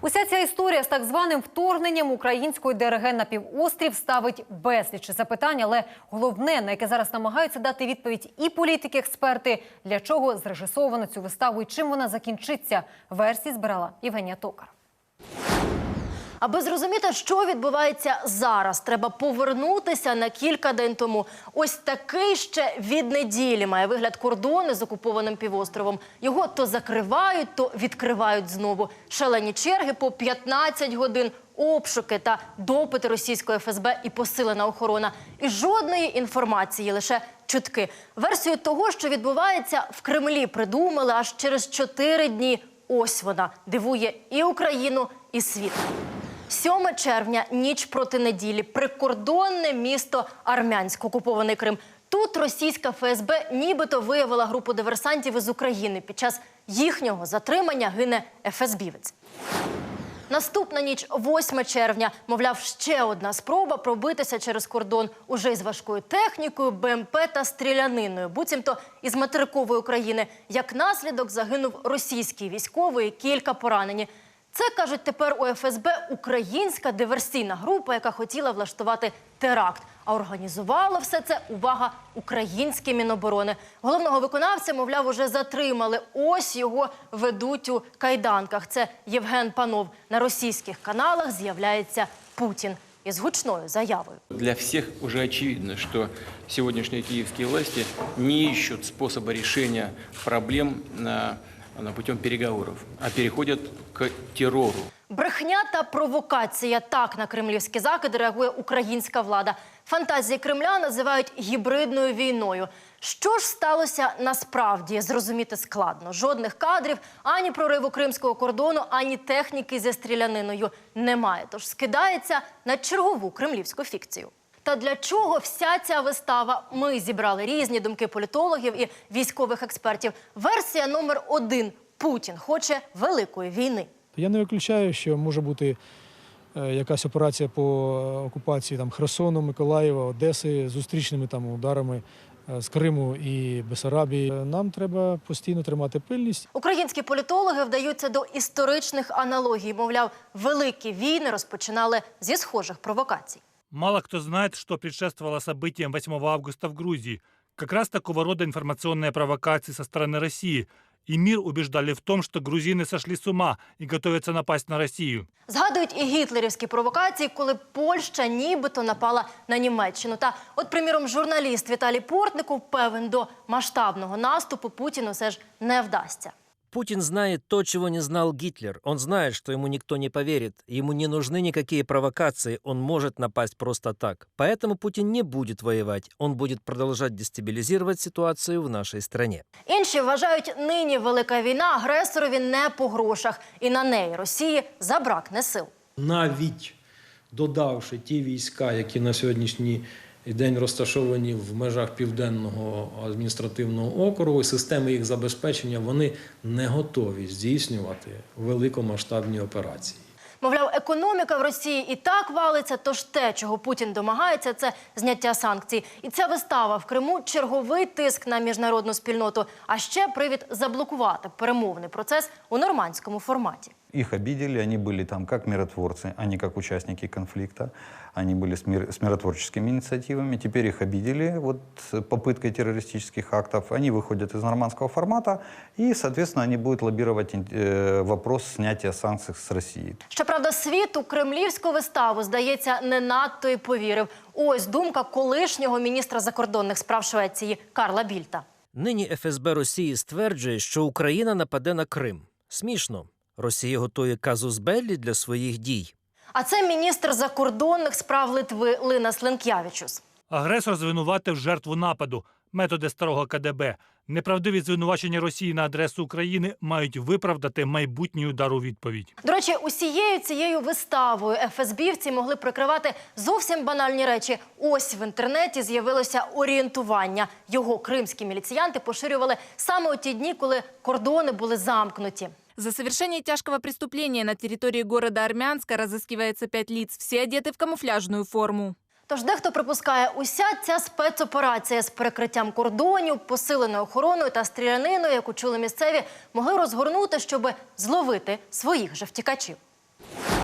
Уся ця історія з так званим вторгненням української ДРГ на півострів ставить безліч запитань, але головне, на яке зараз намагаються дати відповідь і політики-експерти, для чого зрежисовано цю виставу і чим вона закінчиться. Версії збирала Євгенія Токар. Аби зрозуміти, що відбувається зараз, треба повернутися на кілька день тому. Ось такий ще від неділі має вигляд кордони з окупованим півостровом. Його то закривають, то відкривають знову. Шалені черги по 15 годин, обшуки та допити російської ФСБ і посилена охорона. І жодної інформації, лише чутки. Версію того, що відбувається в Кремлі, придумали аж через 4 дні. Ось вона дивує і Україну, і світ. 7 червня, ніч проти неділі, прикордонне місто Армянськ, окупований Крим. Тут російська ФСБ нібито виявила групу диверсантів із України. Під час їхнього затримання гине ФСБівець. Наступна ніч, 8 червня, мовляв, ще одна спроба пробитися через кордон уже із важкою технікою, БМП та стріляниною, буцімто із материкової України. Як наслідок загинув російський військовий, кілька поранені. Це кажуть тепер у ФСБ українська диверсійна група, яка хотіла влаштувати теракт. А організувало все це увага українське міноборони. Головного виконавця, мовляв, уже затримали. Ось його ведуть у кайданках. Це Євген Панов. На російських каналах з'являється Путін із гучною заявою. Для всех уже очевидно, что сегодняшние киевские власти не ищут способа решения проблем на путем переговоров, а переходят к террору. Брехня та провокація. Так на кремлівські закиди реагує українська влада. Фантазії Кремля називають гібридною війною. Що ж сталося насправді? Зрозуміти складно. Жодних кадрів, ані прориву кримського кордону, ані техніки зі стріляниною немає. Тож скидається на чергову кремлівську фікцію. Та для чого вся ця вистава? Ми зібрали різні думки політологів і військових експертів. Версія номер один: Путін хоче великої війни. Я не виключаю, що може бути е, якась операція по окупації там, Херсону, Миколаєва, Одеси, зустрічними там, ударами е, з Криму і Бесарабії. Е, Нам треба постійно тримати пильність. Українські політологи вдаються до історичних аналогій. Мовляв, великі війни розпочинали зі схожих провокацій. Мало кто знает, что предшествовало событиям 8 августа в Грузии. Как раз такого рода информационные провокации со стороны России. И мир убеждали в том, что грузины сошли с ума и готовятся напасть на Россию. Згадують і гітлерівські провокації, коли Польща нібито напала на Німеччину. Та, от, приміром, журналіст Віталій Портников певен до масштабного наступу Путіну все ж не вдасться. Путин знает то, чего не знал Гитлер. Он знает, что ему никто не поверит. Ему не нужны никакие провокации. Он может напасть просто так. Поэтому Путин не будет воевать. Он будет продолжать дестабилизировать ситуацию в нашей стране. Інші вважають, нині велика війна агресорові не по грошах, і на неї Росії забракне сил. навіть додавши ті війська, які на сьогоднішній день розташовані в межах південного адміністративного округу, і системи їх забезпечення, вони не готові здійснювати великомасштабні операції. Мовляв, економіка в Росії і так валиться, тож те, чого Путін домагається, це зняття санкцій. І ця вистава в Криму черговий тиск на міжнародну спільноту, а ще привід заблокувати перемовний процес у нормандському форматі Их обидели, они были там как миротворцы, а не как участники конфликта. Они были с, мир- с миротворческими инициативами. Теперь их обидели вот, с попыткой террористических актов. Они выходят из нормандского формата, и, соответственно, они будут лоббировать э, вопрос снятия санкций с России. Щоправда, світ у кремлівську виставу, здається, не надто й повірив. Ось думка колишнього міністра закордонних справ Швеції Карла Більта. Нині ФСБ Росії стверджує, що Україна нападе на Крим. Смішно. Росія готує казус Беллі для своїх дій. А це міністр закордонних справ Литви Лина Сленкявічус. Агресор звинуватив жертву нападу. Методи старого КДБ. Неправдиві звинувачення Росії на адресу України мають виправдати майбутній удар у відповідь. До речі, усією цією виставою ФСБівці могли прикривати зовсім банальні речі. Ось в інтернеті з'явилося орієнтування. Його кримські міліціянти поширювали саме у ті дні, коли кордони були замкнуті. За совершение тяжкого преступления на территории города Армянска разыскивается пять лиц, все одеты в камуфляжную форму. Тож дехто припускає, уся ця спецоперація з перекриттям кордонів, посиленою охороною та стріляниною, яку чули місцеві, могли розгорнути, щоб зловити своїх же втікачів.